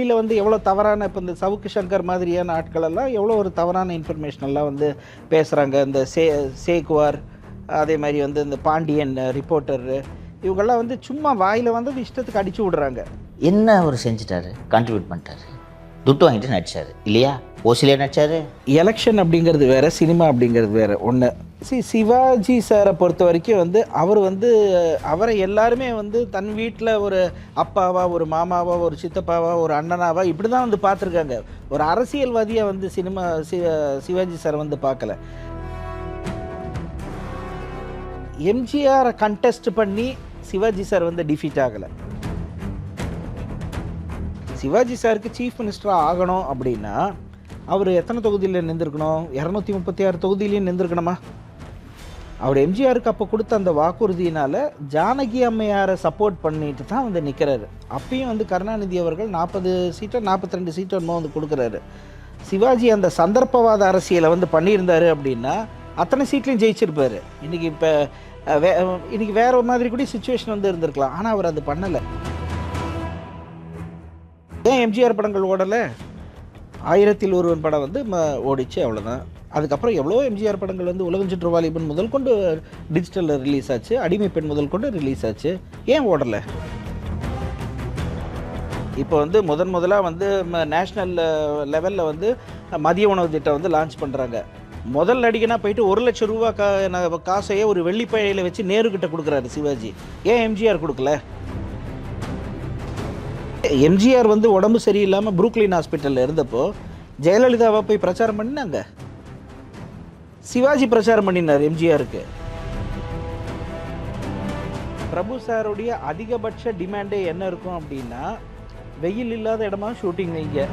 வெளியில் வந்து எவ்வளோ தவறான இப்போ இந்த சவுக்கு சங்கர் மாதிரியான ஆட்கள் எல்லாம் எவ்வளோ ஒரு தவறான இன்ஃபர்மேஷன் எல்லாம் வந்து பேசுகிறாங்க இந்த சே சேக்குவார் அதே மாதிரி வந்து இந்த பாண்டியன் ரிப்போர்ட்டரு இவங்கெல்லாம் வந்து சும்மா வாயில் வந்து இஷ்டத்துக்கு அடிச்சு விடுறாங்க. என்ன அவர் செஞ்சிட்டாரு? கான்ட்ரிபியூட் பண்ணிட்டாரு. துட்டு வாங்கிட்டு நடிச்சாரு. இல்லையா? ஓசிலே நடிச்சாரு. எலெக்ஷன் அப்படிங்கிறது வேற சினிமா அப்படிங்கிறது வேற. ஒன்று சி சிவாஜி சாரை பொறுத்த வரைக்கும் வந்து அவர் வந்து அவரை எல்லாருமே வந்து தன் வீட்டில் ஒரு அப்பாவா ஒரு மாமாவா ஒரு சித்தப்பாவா ஒரு அண்ணனாவா இப்படி தான் வந்து பார்த்துருக்காங்க. ஒரு அரசியல்வாதியாக வந்து சினிமா சிவாஜி சார் வந்து பார்க்கல. எம்ஜிஆரை கண்டெஸ்ட் பண்ணி சிவாஜி சார் வந்து டிஃபீட் ஆகலை. சிவாஜி சாருக்கு சீஃப் மினிஸ்டராக ஆகணும் அப்படின்னா அவர் எத்தனை தொகுதியில் நின்றுருக்கணும் இரநூத்தி முப்பத்தி ஆறு தொகுதியிலையும் நின்றுருக்கணுமா அவர் எம்ஜிஆருக்கு அப்போ கொடுத்த அந்த வாக்குறுதியினால் ஜானகி அம்மையாரை சப்போர்ட் பண்ணிட்டு தான் வந்து நிற்கிறாரு அப்பயும் வந்து கருணாநிதி அவர்கள் நாற்பது சீட்டோ நாற்பத்தி ரெண்டு சீட்டோ இன்னும் வந்து கொடுக்குறாரு. சிவாஜி அந்த சந்தர்ப்பவாத அரசியலை வந்து பண்ணியிருந்தாரு அப்படின்னா அத்தனை சீட்லையும் ஜெயிச்சிருப்பாரு. இன்றைக்கி இப்போ வே இன்றைக்கி வேற ஒரு மாதிரி கூட சுச்சுவேஷன் வந்து இருந்திருக்கலாம். ஆனால் அவர் அது பண்ணலை. ஏன் எம்ஜிஆர் படங்கள் ஓடலை? ஆயிரத்தில் ஒருவன் படம் வந்து ஓடிச்சு அவ்வளோதான் அதுக்கப்புறம் எவ்வளோ எம்ஜிஆர் படங்கள் வந்து உலகம் சுற்று வாலிபன் முதல் கொண்டு டிஜிட்டலில் ரிலீஸ் ஆச்சு அடிமை பெண் முதல் கொண்டு ரிலீஸ் ஆச்சு. ஏன் ஓடலை? இப்போ வந்து முதன் முதலாக வந்து நேஷ்னல் லெவலில் வந்து மதிய உணவு திட்டம் வந்து லான்ச் பண்ணுறாங்க முதல் நடிகனா போயிட்டு ஒரு லட்சம் ரூபா கா காசையே ஒரு வெள்ளிப்பழையில் வச்சு நேருக்கிட்ட கொடுக்குறாரு சிவாஜி. ஏன் எம்ஜிஆர் கொடுக்கல? எம்ஜிஆர் வந்து உடம்பு சரியில்லாமல் புரூக்லின் ஹாஸ்பிட்டலில் இருந்தப்போ ஜெயலலிதாவை போய் பிரச்சாரம் பண்ணினாங்க. சிவாஜி பிரச்சாரம் பண்ணினார் எம்ஜிஆருக்கு. பிரபு சாருடைய அதிகபட்ச டிமாண்டே என்ன இருக்கும் அப்படின்னா வெயில் இல்லாத இடமா ஷூட்டிங் வைங்க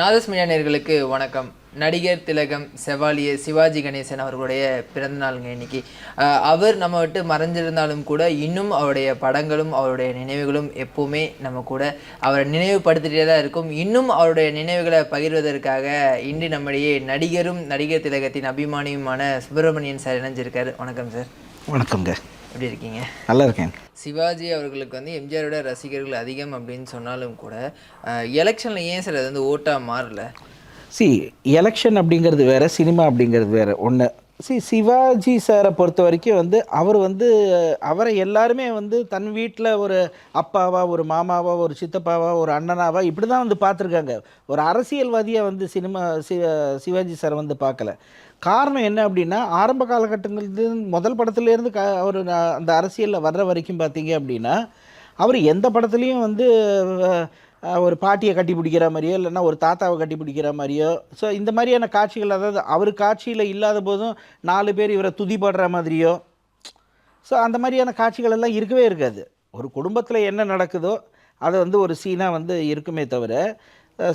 நாதஸ் மீடியா வணக்கம். நடிகர் திலகம் செவாலிய சிவாஜி கணேசன் அவர்களுடைய பிறந்த நாளுங்க இன்னைக்கு. அவர் நம்ம விட்டு மறைஞ்சிருந்தாலும் கூட இன்னும் அவருடைய படங்களும் அவருடைய நினைவுகளும் எப்பவுமே நம்ம கூட அவரை நினைவுபடுத்திட்டே தான் இருக்கும். இன்னும் அவருடைய நினைவுகளை பகிர்வதற்காக இன்று நம்முடைய நடிகரும் நடிகர் திலகத்தின் அபிமானியுமான சுப்பிரமணியன் சார் இணைஞ்சிருக்காரு. வணக்கம் சார். வணக்கங்க எப்படி இருக்கீங்க? நல்லா இருக்கேன். சிவாஜி அவர்களுக்கு வந்து எம்ஜிஆரோட ரசிகர்கள் அதிகம் அப்படின்னு சொன்னாலும் கூட எலெக்ஷனில் ஏன் சார் அது வந்து ஓட்டாக மாறல? சி எலெக்ஷன் அப்படிங்கிறது வேற சினிமா அப்படிங்கிறது வேற. ஒன்று சி சிவாஜி சாரை பொறுத்த வரைக்கும் வந்து அவர் வந்து அவரை எல்லாருமே வந்து தன் வீட்டில் ஒரு அப்பாவா ஒரு மாமாவா ஒரு சித்தப்பாவா ஒரு அண்ணனாவா இப்படி தான் வந்து பார்த்துருக்காங்க. ஒரு அரசியல்வாதியாக வந்து சினிமா சி சிவாஜி சார் வந்து பார்க்கல. காரணம் என்ன அப்படின்னா ஆரம்ப காலகட்டங்கள்லேருந்து முதல் படத்துலேருந்து க அவர் அந்த அரசியலில் வர்ற வரைக்கும் பார்த்தீங்க அப்படின்னா அவர் எந்த படத்துலேயும் வந்து ஒரு பாட்டியை கட்டி பிடிக்கிற மாதிரியோ இல்லைன்னா ஒரு தாத்தாவை கட்டி பிடிக்கிற மாதிரியோ. ஸோ இந்த மாதிரியான காட்சிகள் அதாவது அவர் காட்சியில் இல்லாத போதும் நாலு பேர் இவரை துதிப்படுற மாதிரியோ ஸோ அந்த மாதிரியான காட்சிகள் எல்லாம் இருக்கவே இருக்காது. ஒரு குடும்பத்தில் என்ன நடக்குதோ அதை வந்து ஒரு சீனாக வந்து இருக்குமே தவிர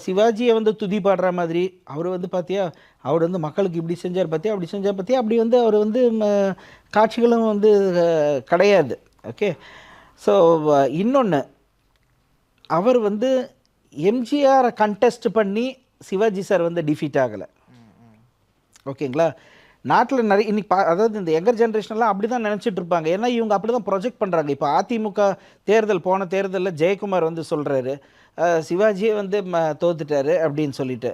சிவாஜியை வந்து துதி பாடுற மாதிரி அவர் வந்து பார்த்தியா அவர் வந்து மக்களுக்கு இப்படி செஞ்சார் பார்த்தியா அப்படி செஞ்சார் பார்த்தியா அப்படி வந்து அவர் வந்து காட்சிகளும் வந்து கிடையாது. ஓகே ஸோ இன்னொன்று அவர் வந்து எம்ஜிஆரை கண்டெஸ்ட் பண்ணி சிவாஜி சார் வந்து டிஃபீட் ஆகலை. ஓகேங்களா? நாட்டில் நிறைய இன்னைக்கு பா அதாவது இந்த யங்கர் ஜென்ரேஷன்லாம் அப்படி தான் நினச்சிட்டு இருப்பாங்க. ஏன்னா இவங்க அப்படி தான் ப்ரொஜெக்ட் பண்ணுறாங்க இப்போ அதிமுக தேர்தல் போன தேர்தலில் ஜெயக்குமார் வந்து சொல்கிறாரு சிவாஜியே வந்து ம தோத்துட்டாரு அப்படின்னு சொல்லிட்டு.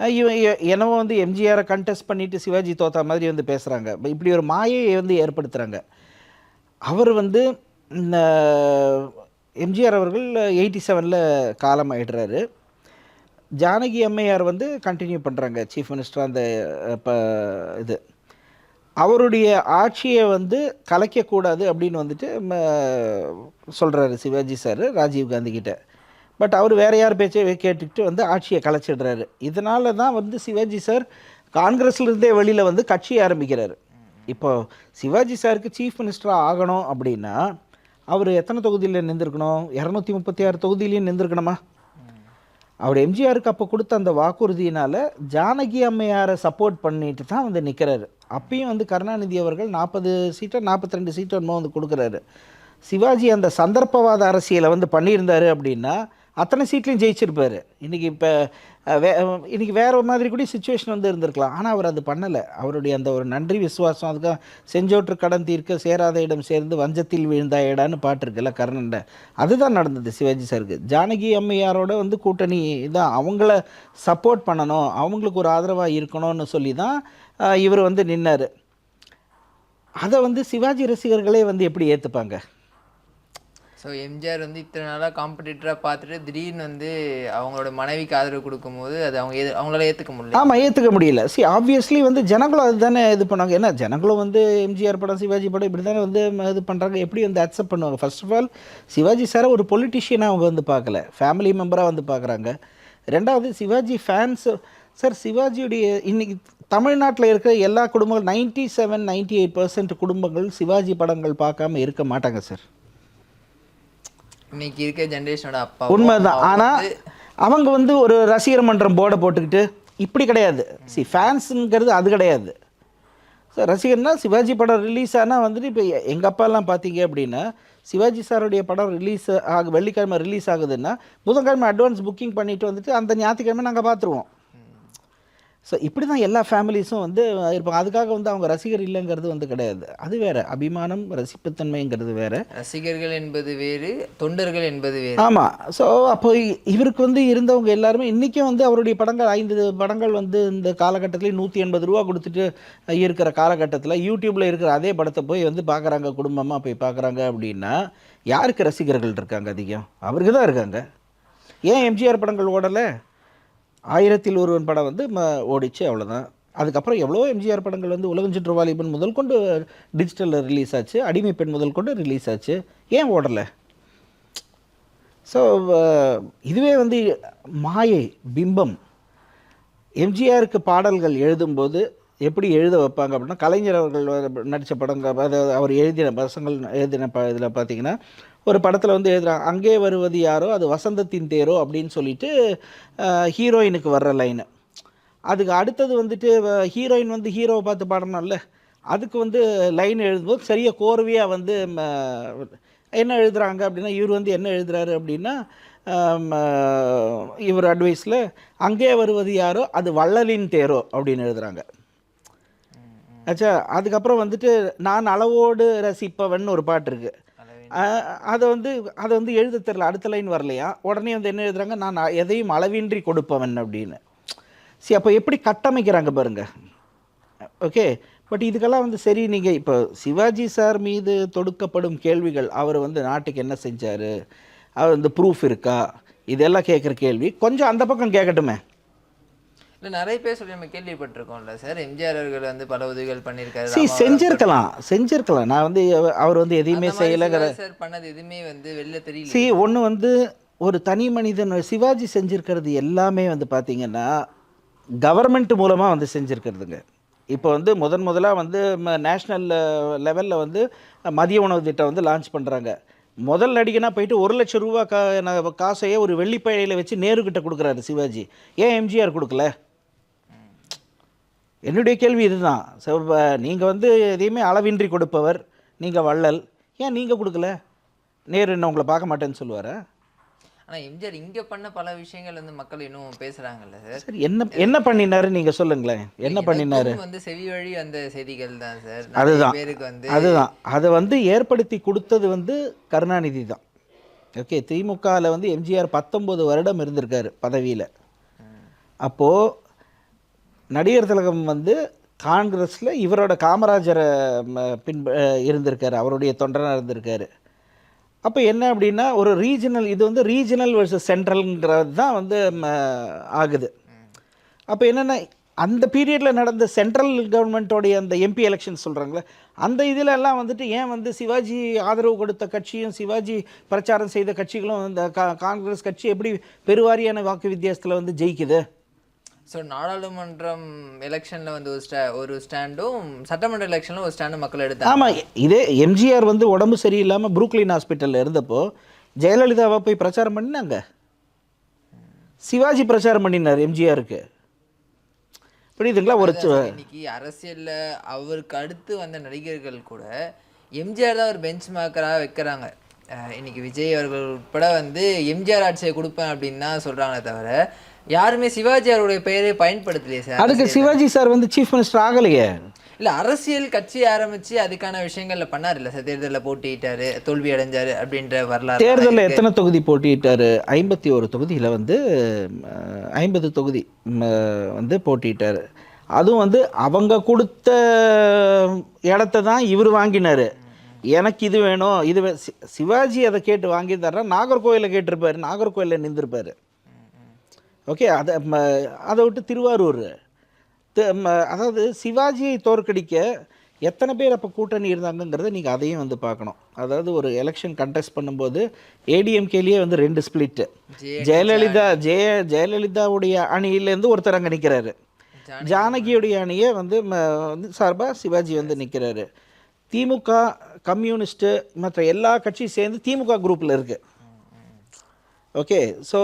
இவன் என்னவோ வந்து எம்ஜிஆரை கண்டெஸ்ட் பண்ணிட்டு சிவாஜி தோத்தா மாதிரி வந்து பேசுகிறாங்க இப்படி ஒரு மாயையை வந்து ஏற்படுத்துகிறாங்க அவர் வந்து எம்ஜிஆர் அவர்கள் எயிட்டி செவனில் காலம் ஆயிடுறாரு. ஜானகி அம்மையார் வந்து கண்டினியூ பண்ணுறாங்க சீஃப் மினிஸ்டர் அந்த இப்போ இது. அவருடைய ஆட்சியை வந்து கலைக்கக்கூடாது அப்படின்னு வந்துட்டு சொல்கிறாரு சிவாஜி சார் ராஜீவ் காந்தி கிட்ட. பட் அவர் வேற யார் பேச்சை கேட்டுக்கிட்டு வந்து ஆட்சியை கலைச்சிடுறாரு. இதனால தான் வந்து சிவாஜி சார் காங்கிரஸ்லேருந்தே வெளியில் வந்து கட்சி ஆரம்பிக்கிறாரு. இப்போ சிவாஜி சாருக்கு சீஃப் மினிஸ்டராக ஆகணும் அப்படின்னா அவர் எத்தனை தொகுதியில் நின்றுருக்கணும் இரநூத்தி முப்பத்தி ஆறு தொகுதியிலையும் நின்றுருக்கணுமா அவர் எம்ஜிஆருக்கு அப்போ கொடுத்த அந்த வாக்குறுதியினால் ஜானகி அம்மையாரை சப்போர்ட் பண்ணிட்டு தான் வந்து நிற்கிறாரு அப்பயும் வந்து கருணாநிதி அவர்கள் நாற்பது சீட்டோ நாற்பத்தி ரெண்டு சீட்டோ என்னமோ வந்து கொடுக்குறாரு. சிவாஜி அந்த சந்தர்ப்பவாத அரசியலை வந்து பண்ணியிருந்தார் அப்படின்னா அத்தனை சீட்லையும் ஜெயிச்சிருப்பார். இன்றைக்கி இப்போ வே இன்றைக்கி வேறு மாதிரி கூட சுச்சுவேஷன் வந்து இருந்திருக்கலாம். ஆனால் அவர் அது பண்ணலை. அவருடைய அந்த ஒரு நன்றி விசுவாசம் அதுக்காக செஞ்சோற்று கடன் தீர்க்க சேராத இடம் சேர்ந்து வஞ்சத்தில் வீழ்ந்தா இடான்னு பாட்டு இருக்குல்ல கர்ணன்ட. அதுதான் நடந்தது சிவாஜி சாருக்கு. ஜானகி அம்மையாரோட வந்து கூட்டணி தான். அவங்கள சப்போர்ட் பண்ணணும். அவங்களுக்கு ஒரு ஆதரவாக இருக்கணும்னு சொல்லி தான் இவர் வந்து நின்னார். அதை வந்து சிவாஜி ரசிகர்களே வந்து எப்படி ஏற்றுப்பாங்க ஸோ எம்ஜிஆர் வந்து இத்தனை நாளாக காம்படிட்டராக பார்த்துட்டு திடீர்னு வந்து அவங்களோட மனைவிக்கு ஆதரவு கொடுக்கும்போது அது அவங்க எது அவங்களால ஏற்றுக்க முடியல. ஆமாம் ஏற்றுக்க முடியல. சி ஆப்வியஸ்லி வந்து ஜனங்களும் அதுதானே இது பண்ணாங்க ஏன்னா ஜனங்களும் வந்து எம்ஜிஆர் படம் சிவாஜி படம் இப்படி தானே வந்து இது பண்ணுறாங்க எப்படி வந்து அக்செப்ட் பண்ணுவாங்க? ஃபர்ஸ்ட் ஆஃப் ஆல் சிவாஜி சாரை ஒரு பொலிட்டிஷியனாக அவங்க வந்து பார்க்கல. ஃபேமிலி மெம்பராக வந்து பார்க்குறாங்க. ரெண்டாவது சிவாஜி ஃபேன்ஸ் சார் சிவாஜியுடைய இன்னைக்கு தமிழ்நாட்டில் இருக்கிற எல்லா குடும்பங்கள் ninety seven ninety eight percent குடும்பங்கள் சிவாஜி படங்கள் பார்க்காம இருக்க மாட்டாங்க சார் இன்னைக்கு இருக்க ஜென்ரேஷனோட அப்பா உண்மைதான். ஆனால் அவங்க வந்து ஒரு ரசிகர் மன்றம் போர்டை போட்டுக்கிட்டு இப்படி கிடையாது. சி ஃபேன்ஸுங்கிறது அது கிடையாது. ஸோ ரசிகர்னா சிவாஜி படம் ரிலீஸ் ஆனால் வந்துட்டு இப்போ எங்கள் அப்பாலாம் பார்த்தீங்க அப்படின்னா சிவாஜி சாருடைய படம் ரிலீஸ் ஆகு வெள்ளிக்கிழமை ரிலீஸ் ஆகுதுன்னா புதன்கிழமை அட்வான்ஸ் புக்கிங் பண்ணிட்டு வந்துட்டு அந்த ஞாயிற்றுக்கிழமை நாங்கள் பார்த்துருவோம் ஸோ இப்படி தான் எல்லா ஃபேமிலிஸும் வந்து இருப்பாங்க. அதுக்காக வந்து அவங்க ரசிகர் இல்லைங்கிறது வந்து கிடையாது. அது வேற. அபிமானம் ரசிப்புத்தன்மைங்கிறது வேற. ரசிகர்கள் என்பது வேறு தொண்டர்கள் என்பது வேறு. ஆமாம் ஸோ அப்போ இவருக்கு வந்து இருந்தவங்க எல்லாருமே இன்றைக்கும் வந்து அவருடைய படங்கள் ஐந்து படங்கள் வந்து இந்த காலகட்டத்தில் நூற்றி எண்பது ரூபா கொடுத்துட்டு இருக்கிற காலகட்டத்தில் யூடியூப்பில் இருக்கிற அதே படத்தை போய் வந்து பார்க்குறாங்க குடும்பமாக போய் பார்க்குறாங்க அப்படின்னா யாருக்கு ரசிகர்கள் இருக்காங்க அதிகம்? அவருக்கு தான் இருக்காங்க. ஏன் எம்ஜிஆர் படங்கள் ஓடலை? ஆயிரத்தில் ஒருவன் படம் வந்து ம ஓடிச்சு அவ்வளோதான் அதுக்கப்புறம் எவ்வளோ எம்ஜிஆர் படங்கள் வந்து உலகஞ்சுற்று வாலிபன் முதல் கொண்டு டிஜிட்டலில் ரிலீஸ் ஆச்சு. அடிமை பெண் முதல் கொண்டு ரிலீஸ் ஆச்சு. ஏன் ஓடலை? ஸோ இதுவே வந்து மாயை பிம்பம். எம்ஜிஆருக்கு பாடல்கள் எழுதும்போது எப்படி எழுத வைப்பாங்க அப்படின்னா கலைஞர் அவர்கள் நடித்த படங்கள் அதாவது அவர் எழுதின பசங்கள் எழுதின ப இதில் பார்த்தீங்கன்னா ஒரு படத்தில் வந்து எழுதுறாங்க அங்கே வருவது யாரோ? அது வசந்தத்தின் தேரோ? அப்படின்னு சொல்லிட்டு ஹீரோயினுக்கு வர்ற லைனு. அதுக்கு அடுத்தது வந்துட்டு ஹீரோயின் வந்து ஹீரோவை பார்த்து பாடணும்ல. அதுக்கு வந்து லைன் எழுதும்போது சரியாக கோர்வையாக வந்து என்ன எழுதுறாங்க அப்படின்னா இவர் வந்து என்ன எழுதுறாரு அப்படின்னா இவர் அட்வைஸில் அங்கே வருவது யாரோ? அது வள்ளலின் தேரோ? அப்படின்னு எழுதுறாங்க. ஆச்சா அதுக்கப்புறம் வந்துட்டு நான் அளவோடு ரசிப்பவன் ஒரு பாட்டு இருக்கு. ஆஹ், அதை வந்து அதை வந்து எழுத தெரில அடுத்த லைன் வரலையா? உடனே வந்து என்ன எழுதுறாங்க? நான் எதையும் அளவின்றி கொடுப்பவன் அப்படின்னு. சரி அப்போ எப்படி கட்டமைக்கிறாங்க பாருங்க. ஓகே? பட் இதுக்கெல்லாம் வந்து சரி நீங்கள் இப்போ சிவாஜி சார் மீது தொடுக்கப்படும் கேள்விகள் அவர் வந்து நாட்டுக்கு என்ன செஞ்சார்? அவர் வந்து ப்ரூஃப் இருக்கா? இதெல்லாம் கேட்குற கேள்வி. கொஞ்சம் அந்த பக்கம் கேட்கட்டுமே. இல்லை நிறைய பேர் சொல்லி நம்ம கேள்விப்பட்டிருக்கோம்ல சார். எம்ஜிஆர் அவர்கள் வந்து பல உதவிகள் பண்ணியிருக்காரு. சரி செஞ்சிருக்கலாம் செஞ்சிருக்கலாம். நான் வந்து அவ- அவர் வந்து எதையுமே செய்யலைங்கிற சார் பண்ணது எதுவுமே வந்து வெளில தெரியல. சி ஒன்று வந்து ஒரு தனி மனிதன் சிவாஜி செஞ்சிருக்கிறது எல்லாமே வந்து பார்த்தீங்கன்னா கவர்மெண்ட் மூலமாக வந்து செஞ்சுருக்கிறதுங்க. இப்போ வந்து முதன் முதலாக வந்து நேஷ்னல் லெவலில் வந்து மதிய உணவு திட்டம் வந்து லான்ச் பண்ணுறாங்க முதல் நடிகனா போயிட்டு ஒரு லட்சம் ரூபா கா காசையே ஒரு வெள்ளிப்பழையில் வச்சு நேருக்கிட்ட கொடுக்குறாரு சிவாஜி. ஏன் எம்ஜிஆர் கொடுக்கல? என்னுடைய கேள்வி இதுதான். ஸோ நீங்கள் வந்து எதையுமே அளவின்றி கொடுப்பவர் நீங்கள் வள்ளல். ஏன் நீங்கள் கொடுக்கல? நேரு என்ன உங்களை பார்க்க மாட்டேன்னு சொல்லுவாரா? ஆனா எம்ஜிஆர் இங்க பண்ண பல விஷயங்கள் வந்து மக்கள் இன்னும் பேசுறாங்கல்ல சார். சரி என்ன என்ன பண்ணினாரு நீங்கள் சொல்லுங்களேன். என்ன பண்ணினாரு? வந்து செவி வழி வந்த செய்திகள் தான் சார். அதுதான். பேருக்கு வந்து அதுதான். அதை வந்து ஏற்படுத்தி கொடுத்தது வந்து கருணாநிதி தான். ஓகே திமுகவில் வந்து எம்ஜிஆர் பத்தொம்போது வருடம் இருந்திருக்காரு பதவியில். அப்போது நடிகர் திலகம் வந்து காங்கிரஸில் இவரோட காமராஜரை ம, பின் இருந்திருக்காரு. அவருடைய தொண்டனாக இருந்திருக்காரு. அப்போ என்ன அப்படின்னா ஒரு ரீஜனல் இது வந்து ரீஜனல் வர்சஸ் சென்ட்ரல்ங்கிறது தான் வந்து ம, ஆகுது. அப்போ என்னென்னா அந்த பீரியடில் நடந்த சென்ட்ரல் கவர்மெண்ட்டோடைய அந்த எம்பி எலெக்ஷன் சொல்கிறாங்களே அந்த இதில் எல்லாம் வந்துட்டு ஏன் வந்து சிவாஜி ஆதரவு கொடுத்த கட்சியும் சிவாஜி பிரச்சாரம் செய்த கட்சிகளும் இந்த கா காங்கிரஸ் கட்சி எப்படி பெருவாரியான வாக்கு வித்தியாசத்தில் வந்து ஜெயிக்குது? ஸோ நாடாளுமன்றம் எலெக்ஷன்ல வந்து ஒரு ஸ்டா ஒரு ஸ்டாண்டும் சட்டமன்ற எலெக்ஷன்ல ஒரு ஸ்டாண்டும் மக்கள் எடுத்தாங்க. ஆமாம் இதே எம்ஜிஆர் வந்து உடம்பு சரியில்லாமல் புரூக்லின் ஹாஸ்பிட்டலில் இருந்தப்போ ஜெயலலிதாவை போய் பிரச்சாரம் பண்ணினாங்க. சிவாஜி பிரச்சாரம் பண்ணினார் எம்ஜிஆருக்கு. புரியுதுங்களா? ஒரு இன்னைக்கு அரசியல்ல அவருக்கு அடுத்து வந்த நடிகர்கள் கூட எம்ஜிஆர் தான் ஒரு பெஞ்ச் மார்க்கராக வைக்கிறாங்க இன்னைக்கு விஜய் அவர்கள் உட்பட வந்து எம்ஜிஆர் ஆட்சியை கொடுப்பேன் அப்படின்னு தான் சொல்கிறாங்களே தவிர யாருமே சிவாஜி அவருடைய பெயரை பயன்படுத்தலையே சார். அதுக்கு சிவாஜி சார் வந்து சீஃப் மினிஸ்டர் ஆகலையே? இல்லை அரசியல் கட்சி ஆரம்பித்து அதுக்கான விஷயங்கள்ல பண்ணார் இல்லை சார். தேர்தலில் போட்டியிட்டாரு தோல்வி அடைஞ்சாரு அப்படின்ற வரலாறு தேர்தலில் எத்தனை தொகுதி போட்டியிட்டாரு? ஐம்பத்தி ஒரு தொகுதியில் வந்து ஐம்பது தொகுதி வந்து போட்டியிட்டாரு. அதுவும் வந்து அவங்க கொடுத்த இடத்த தான் இவர் வாங்கினார். எனக்கு இது வேணும் இது சிவாஜி அதை கேட்டு வாங்கி தர்றா நாகர்கோயிலில் கேட்டிருப்பாரு நாகர்கோயிலில் நின்றுருப்பாரு. ஓகே அதை அதை விட்டு திருவாரூர் அதாவது சிவாஜியை தோற்கடிக்க எத்தனை பேர் அப்போ கூட்டணி இருந்தாங்கங்கிறத நீங்கள் அதையும் வந்து பார்க்கணும். அதாவது ஒரு எலெக்ஷன் கண்டெஸ்ட் பண்ணும்போது ஏடிஎம்கேலேயே வந்து ரெண்டு ஸ்பிளிட்டு ஜெயலலிதா. ஜெய ஜெயலலிதாவுடைய அணியிலேருந்து ஒருத்தர் அங்கே நிற்கிறாரு ஜானகியுடைய அணியை வந்து வந்து சார்பாக சிவாஜி வந்து நிற்கிறாரு திமுக கம்யூனிஸ்ட்டு மற்ற எல்லா கட்சியும் சேர்ந்து திமுக குரூப்பில் இருக்குது ஓகே ஸோ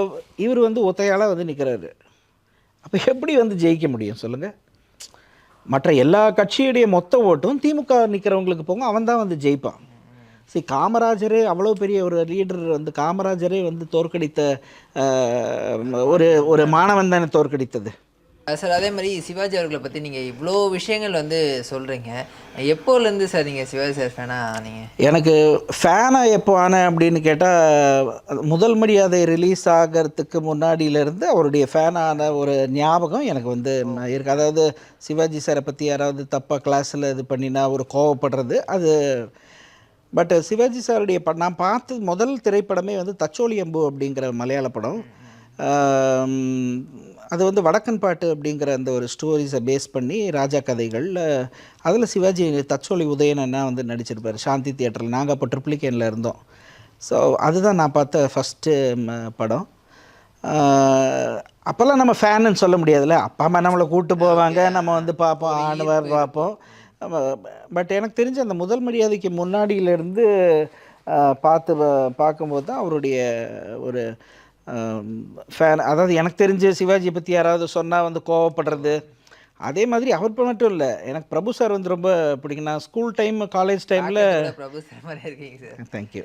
இவர் வந்து ஒத்தையாளாக வந்து நிற்கிறாரு அப்போ எப்படி வந்து ஜெயிக்க முடியும் சொல்லுங்கள் மற்ற எல்லா கட்சியுடைய மொத்த ஓட்டும் திமுக நிற்கிறவங்களுக்கு போங்க அவன் தான் வந்து ஜெயிப்பான். சரி காமராஜரே அவ்வளோ பெரிய ஒரு லீடர் வந்து காமராஜரே வந்து தோற்கடித்த ஒரு ஒரு மாணவன் தானே தோற்கடித்தது. சார் அதே மாதிரி சிவாஜி அவர்களை பற்றி நீங்கள் இவ்வளோ விஷயங்கள் வந்து சொல்கிறீங்க எப்போலேருந்து சார் நீங்கள் சிவாஜி சார் ஃபேனா நீங்கள் எனக்கு ஃபேனாக எப்போ ஆனேன் அப்படின்னு கேட்டால் முதல் மரியாதை ரிலீஸ் ஆகிறதுக்கு முன்னாடியிலேருந்து அவருடைய ஃபேனான ஒரு ஞாபகம் எனக்கு வந்து இருக்கு. அதாவது சிவாஜி சாரை பற்றி யாராவது தப்பாக கிளாஸில் இது பண்ணினா ஒரு கோவப்படுறது அது பட் சிவாஜி சாருடைய ப நான் பார்த்த முதல் திரைப்படமே வந்து தச்சோலி அம்பு அப்படிங்கிற மலையாள படம். அது வந்து வடக்கன் பாட்டு அப்படிங்கிற அந்த ஒரு ஸ்டோரிஸை பேஸ் பண்ணி ராஜா கதைகள் அதில் சிவாஜி தச்சோலி உதயன் அண்ணா வந்து நடிச்சிருப்பார். சாந்தி தியேட்டரில் நாங்கள் அப்போ ட்ரிப்ளிகேனில் இருந்தோம். ஸோ அதுதான் நான் பார்த்த ஃபஸ்ட்டு படம். அப்போல்லாம் நம்ம ஃபேனுன்னு சொல்ல முடியாதுல்ல. அப்பா அம்மா நம்மளை கூப்பிட்டு போவாங்க. நம்ம வந்து பார்ப்போம். ஆடுவார் பார்ப்போம். பட் எனக்கு தெரிஞ்ச அந்த முதல் மரியாதைக்கு முன்னாடியிலேருந்து பார்த்து பார்க்கும்போது தான் அவருடைய ஒரு ஃபேன் அதாவது எனக்கு தெரிஞ்ச சிவாஜியை பற்றி யாராவது சொன்னால் வந்து கோவப்படுறது. அதே மாதிரி அவர் இப்ப மட்டும் இல்லை எனக்கு பிரபு சார் வந்து ரொம்ப பிடிக்கும் நான் ஸ்கூல் டைம் காலேஜ் டைமில் பிரபு சார் மாதிரி இருக்கீங்க சார். தேங்க்யூ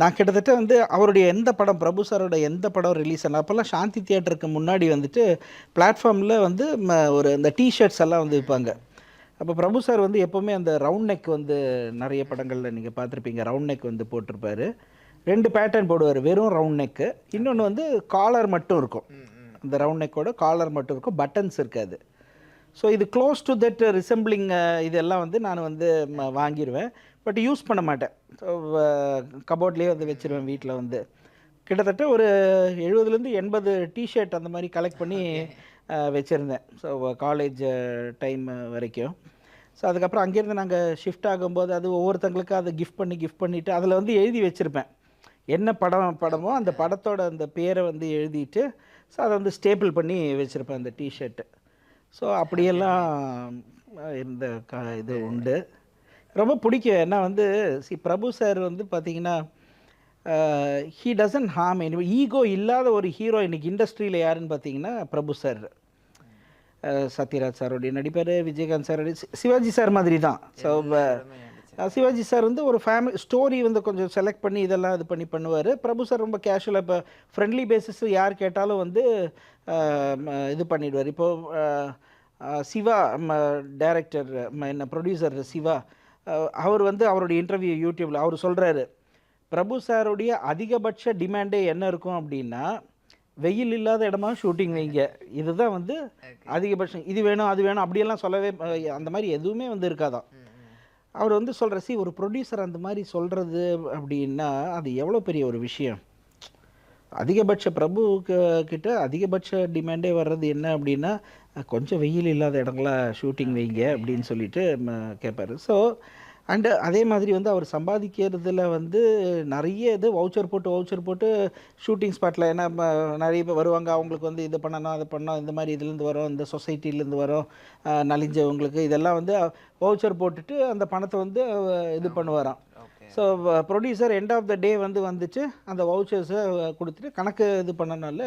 நான் கிட்டத்தட்ட வந்து அவருடைய எந்த படம் பிரபு சாரோட எந்த படம் ரிலீஸ் ஆன அப்போல்லாம் சாந்தி தியேட்டருக்கு முன்னாடி வந்துட்டு பிளாட்ஃபார்மில் வந்து ஒரு இந்த டிஷர்ட்ஸ் எல்லாம் வந்து விற்பாங்க அப்போ பிரபு சார் வந்து எப்போவுமே அந்த ரவுண்ட் நெக் வந்து நிறைய படங்களில் நீங்கள் பார்த்துருப்பீங்க. ரவுண்ட் நெக் வந்து போட்டிருப்பாரு. ரெண்டு பேட்டர்ன் போடுவார் வெறும் ரவுண்ட் நெக்கு இன்னொன்று வந்து காலர் மட்டும் இருக்கும். அந்த ரவுண்ட் நெக்கோட காலர் மட்டும் இருக்கும். பட்டன்ஸ் இருக்காது ஸோ இது க்ளோஸ் டு தட் ரிசம்பிளிங் இதெல்லாம் வந்து நான் வந்து வாங்கிடுவேன் பட் யூஸ் பண்ண மாட்டேன். ஸோ கபோர்ட்லேயே வந்து வச்சிருவேன் வீட்டில் வந்து. கிட்டத்தட்ட ஒரு எழுபதுலேருந்து எண்பது டிஷர்ட் அந்த மாதிரி கலெக்ட் பண்ணி வச்சுருந்தேன். ஸோ காலேஜ் டைம் வரைக்கும். ஸோ அதுக்கப்புறம் அங்கேருந்து நாங்கள் ஷிஃப்ட் ஆகும்போது அது ஒவ்வொருத்தங்களுக்கு அதை கிஃப்ட் பண்ணி கிஃப்ட் பண்ணிவிட்டு அதில் வந்து எழுதி வச்சுருப்பேன். என்ன படம் படமோ அந்த படத்தோட அந்த பேரை வந்து எழுதிட்டு ஸோ அதை வந்து ஸ்டேபிள் பண்ணி வச்சுருப்பேன் அந்த டிஷர்ட்டு ஸோ அப்படியெல்லாம் அஹ், இருந்த க இது உண்டு. ரொம்ப பிடிக்கும். ஏன்னா வந்து சி பிரபு சார் வந்து பார்த்தீங்கன்னா he doesn't harm any ego இல்லாத ஒரு ஹீரோ இன்னைக்கு இண்டஸ்ட்ரியில் யாருன்னு பார்த்தீங்கன்னா பிரபு சார். சத்யராஜ் சாரோடைய நடிப்பார் விஜயகாந்த் சார் சிவாஜி சார் மாதிரி தான் ஸோ சிவாஜி சார் வந்து ஒரு ஃபேமிலி ஸ்டோரி வந்து கொஞ்சம் செலக்ட் பண்ணி இதெல்லாம் இது பண்ணி பண்ணுவார். பிரபு சார் ரொம்ப கேஷுவலாக இப்போ ஃப்ரெண்ட்லி பேசிஸ் யார் கேட்டாலும் வந்து இது பண்ணிடுவார். இப்போது சிவா டைரக்டர் என்ன ப்ரொடியூசர் சிவா அவர் வந்து அவருடைய இன்டர்வியூ யூடியூப்பில் அவர் சொல்கிறாரு பிரபு சாருடைய அதிகபட்ச டிமாண்டே என்ன இருக்கும் அப்படின்னா வெயில் இல்லாத இடமா ஷூட்டிங் வைங்க. இதுதான் வந்து அதிகபட்சம். இது வேணும் அது வேணும். அப்படியெல்லாம் சொல்லவே அந்த மாதிரி எதுவுமே வந்து இருக்காதான் அவர் வந்து சொல்கிற சி ஒரு ப்ரொடியூசர் அந்த மாதிரி சொல்கிறது அப்படின்னா அது எவ்வளோ பெரிய ஒரு விஷயம்? அதிகபட்ச பிரபு கிட்ட அதிகபட்ச டிமாண்டே வர்றது என்ன அப்படின்னா கொஞ்சம் வெயில் இல்லாத இடங்களா ஷூட்டிங் வைங்க அப்படின்னு சொல்லிட்டு கேட்பாரு ஸோ அண்டு அதே மாதிரி வந்து அவர் சம்பாதிக்கிறதுல வந்து நிறைய இது வவுச்சர் போட்டு வவுச்சர் போட்டு ஷூட்டிங் ஸ்பாட்டில் ஏன்னா நிறைய பேர் வருவாங்க. அவங்களுக்கு வந்து இது பண்ணணும் அதை பண்ணணும் இந்த மாதிரி இதுலேருந்து வரும் இந்த சொசைட்டிலேருந்து வரும் நலிஞ்சவங்களுக்கு இதெல்லாம் வந்து வவுச்சர் போட்டுட்டு அந்த பணத்தை வந்து இது பண்ணுவாராம். So producer end of the day வந்து வந்துட்டு அந்த வவுச்சர்ஸை கொடுத்துட்டு கணக்கு இது பண்ணணும்ல.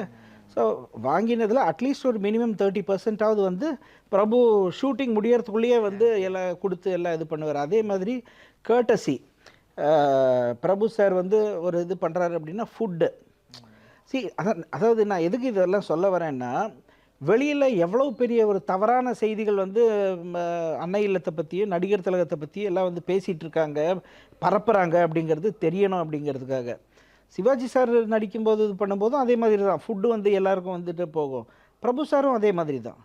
ஸோ வாங்கினதில் அட்லீஸ்ட் ஒரு மினிமம் தேர்ட்டி பர்சன்டாவது வந்து பிரபு ஷூட்டிங் முடியறதுக்குள்ளேயே வந்து எல்லாம் கொடுத்து எல்லாம் இது பண்ணுவார். அதே மாதிரி கேர்டசி பிரபு சார் வந்து ஒரு இது பண்ணுறாரு அப்படின்னா ஃபுட்டு சி அதான் அதாவது நான் எதுக்கு இதெல்லாம் சொல்ல வரேன்னா வெளியில் எவ்வளோ பெரிய ஒரு தவறான செய்திகள் வந்து அன்னை இல்லத்தை பற்றியும் நடிகர் திலகத்தை பற்றியும் எல்லாம் வந்து பேசிகிட்டு இருக்காங்க பரப்புகிறாங்க அப்படிங்கிறது தெரியணும் அப்படிங்கிறதுக்காக. சிவாஜி சார் நடிக்கும்போது இது பண்ணும்போதும் அதே மாதிரி தான். ஃபுட்டு வந்து எல்லாருக்கும் வந்துட்டு போகும். பிரபு சாரும் அதே மாதிரி தான்.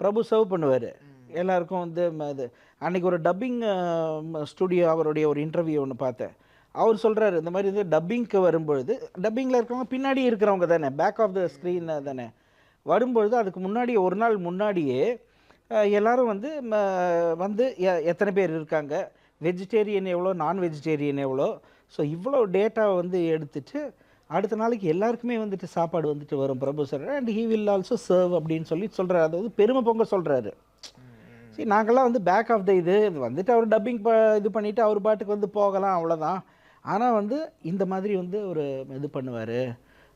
பிரபு சர்வ் பண்ணுவார். எல்லாருக்கும் வந்து இது அன்னைக்கு ஒரு டப்பிங் ஸ்டுடியோ அவருடைய ஒரு இன்டர்வியூ ஒன்று பார்த்தேன். அவர் சொல்கிறாரு இந்த மாதிரி வந்து டப்பிங்க்கு வரும்பொழுது டப்பிங்கில் இருக்கிறவங்க பின்னாடி இருக்கிறவங்க தானே பேக் ஆஃப் த ஸ்க்ரீன் தானே. வரும்பொழுது அதுக்கு முன்னாடி ஒரு நாள் முன்னாடியே எல்லாரும் வந்து வந்து எத்தனை பேர் இருக்காங்க? வெஜிடேரியன் எவ்வளோ நான் வெஜிடேரியன் எவ்வளோ? ஸோ இவ்வளோ டேட்டாவை வந்து எடுத்துட்டு அடுத்த நாளைக்கு எல்லாருக்குமே வந்துட்டு சாப்பாடு வந்துட்டு வரும் Prabhu sir and he will also serve அப்படின்னு சொல்லி சொல்கிறாரு அதாவது பெருமை பொங்க சொல்கிறாரு சரி நாங்கள்லாம் வந்து பேக் ஆஃப் த இது வந்துட்டு அவர் டப்பிங் ப இது பண்ணிவிட்டு அவர் பாட்டுக்கு வந்து போகலாம் அவ்வளோதான் ஆனால் வந்து இந்த மாதிரி வந்து ஒரு இது பண்ணுவார்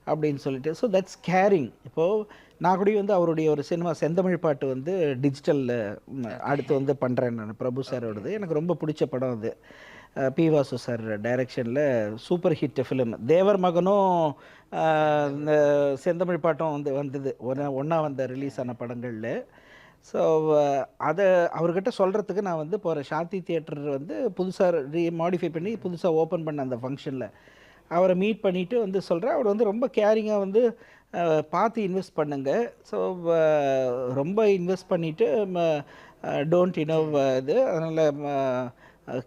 அப்படின்னு சொல்லிட்டு. ஸோ தட்ஸ் கேரிங் இப்போது நான் கூட வந்து அவருடைய ஒரு சினிமா செந்தமிழ் பாட்டு வந்து டிஜிட்டலில் அடுத்து வந்து பண்ணுறேன் நான் பிரபு சாரோடது எனக்கு ரொம்ப பிடிச்ச படம் அது. பி வாசு சார் டைரக்ஷனில் சூப்பர் ஹிட் ஃபிலிம். தேவர் மகனும் இந்த செந்தமிழ் பாட்டும் வந்து வந்தது. ஒன்றா ஒன்றா வந்த ரிலீஸ் ஆன படங்களில். ஸோ அதை அவர்கிட்ட சொல்கிறதுக்கு நான் வந்து போகிறேன் சாந்தி தியேட்டர் வந்து புதுசாக ரீ மாடிஃபை பண்ணி புதுசாக ஓப்பன் பண்ண அந்த ஃபங்க்ஷனில் அவரை மீட் பண்ணிவிட்டு வந்து சொல்கிறேன் அவர் வந்து ரொம்ப கேரிங்காக வந்து பார்த்து இன்வெஸ்ட் பண்ணுங்கள் ஸோ ரொம்ப இன்வெஸ்ட் பண்ணிவிட்டு டோன்ட் இனோவ் இது. அதனால்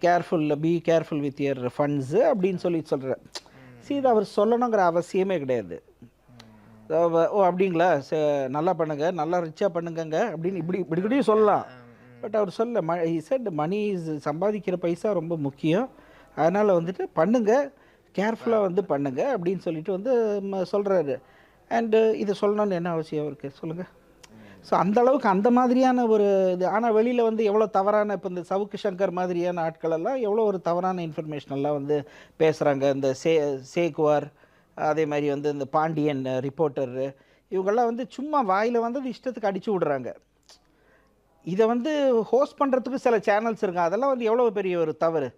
careful be careful with your funds அப்படின்னு சொல்லி சொல்கிறேன் சரி இது அவர் சொல்லணுங்கிற அவசியமே கிடையாது. ஓ அப்படிங்களா? ச நல்லா பண்ணுங்க நல்லா ரிச்சாக பண்ணுங்கங்க அப்படின்னு இப்படி இப்படி இப்படியும் சொல்லலாம். பட் அவர் சொல்ல ம செட் மணி இஸ் சம்பாதிக்கிற பைசா ரொம்ப முக்கியம். அதனால் வந்துட்டு பண்ணுங்க கேர்ஃபுல்லாக வந்து பண்ணுங்க அப்படின்னு சொல்லிட்டு வந்து சொல்கிறாரு அண்டு இதை சொல்லணும்னு என்ன அவசியம் இருக்குது சொல்லுங்கள் ஸோ அந்த அளவுக்கு அந்த மாதிரியான ஒரு இது. ஆனால் வெளியில் வந்து எவ்வளோ தவறான இப்போ இந்த சவுக்கு சங்கர் மாதிரியான ஆட்கள் எல்லாம் எவ்வளோ ஒரு தவறான இன்ஃபர்மேஷன் எல்லாம் வந்து பேசுகிறாங்க இந்த சே சேக்குவார் அதே மாதிரி வந்து இந்த பாண்டியன் ரிப்போர்ட்டர் இவங்கெல்லாம் வந்து சும்மா வாயில் வந்து இஷ்டத்துக்கு அடித்து விடுறாங்க. இதை வந்து ஹோஸ்ட் பண்ணுறதுக்கு சில சேனல்ஸ் இருக்கு. அதெல்லாம் வந்து எவ்வளோ பெரிய ஒரு தவறு?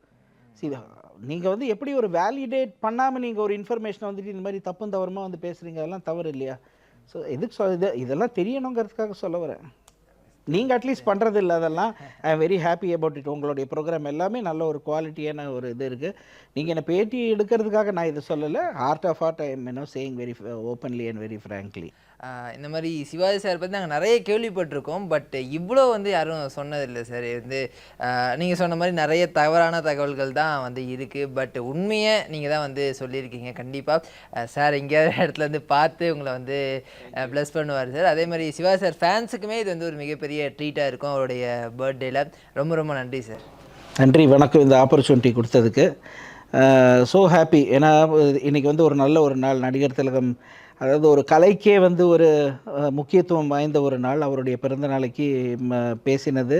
நீங்கள் வந்து எப்படி ஒரு வேலிடேட் பண்ணாமல் நீங்கள் ஒரு இன்ஃபர்மேஷனை வந்துட்டு இந்த மாதிரி தப்பும் தவறுமா வந்து பேசுகிறீங்க அதெல்லாம் தவறு இல்லையா? ஸோ எதுக்கு சொல் இது இதெல்லாம் தெரியணுங்கிறதுக்காக சொல்ல வரேன். நீங்கள் அட்லீஸ்ட் பண்ணுறது இல்லை அதெல்லாம். I am very happy about it உங்களுடைய ப்ரோக்ராம் எல்லாமே நல்ல ஒரு குவாலிட்டியான ஒரு இது இருக்குது நீங்கள் என்னை பேட்டி எடுக்கிறதுக்காக நான் இதை சொல்லலை. Heart of heart I am you know saying very openly and very frankly இந்த மாதிரி சிவாஜி சார் பற்றி நாங்கள் நிறைய கேள்விப்பட்டிருக்கோம் பட் இவ்வளோ வந்து யாரும் சொன்னதில்லை சார். வந்து நீங்கள் சொன்ன மாதிரி நிறைய தவறான தகவல்கள் தான் வந்து இருக்குது பட் உண்மையை நீங்கள் தான் வந்து சொல்லியிருக்கீங்க கண்டிப்பாக சார் எங்கேயாவது இடத்துல இருந்து பார்த்து உங்களை வந்து ப்ளஸ் பண்ணுவார் சார். அதே மாதிரி சிவாஜி சார் ஃபேன்ஸுக்குமே இது வந்து ஒரு மிகப்பெரிய ட்ரீட்டாக இருக்கும் அவருடைய பர்த்டேல ரொம்ப ரொம்ப நன்றி சார். நன்றி. வணக்கம். இந்த ஆப்பர்ச்சுனிட்டி கொடுத்ததுக்கு. ஸோ ஹாப்பி ஏன்னா இன்றைக்கி வந்து ஒரு நல்ல ஒரு நாள். நடிகர் திலகம் அதாவது ஒரு கலைக்கே வந்து ஒரு முக்கியத்துவம் வாய்ந்த ஒரு நாள். அவருடைய பிறந்த நாளைக்கு பேசினது.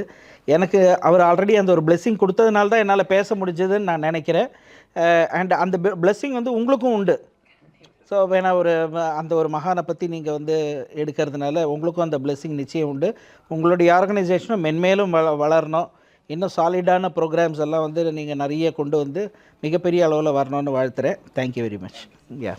எனக்கு அவர் ஆல்ரெடி அந்த ஒரு பிளெஸ்ஸிங் கொடுத்ததுனால தான் என்னால் பேச முடிஞ்சதுன்னு நான் நினைக்கிறேன். அண்ட் அந்த பிளெஸ்ஸிங் வந்து உங்களுக்கும் உண்டு. ஸோ வேணா ஒரு அந்த ஒரு மகானை பற்றி நீங்கள் வந்து எடுக்கிறதுனால உங்களுக்கும் அந்த பிளெஸ்ஸிங் நிச்சயம் உண்டு. உங்களுடைய ஆர்கனைசேஷனும் மென்மேலும் வள வளரணும். இன்னும் சாலிடான ப்ரோக்ராம்ஸ் எல்லாம் வந்து நீங்கள் நிறைய கொண்டு வந்து மிகப்பெரிய அளவில் வரணும்னு வாழ்த்துறேன். Thank you very much yeah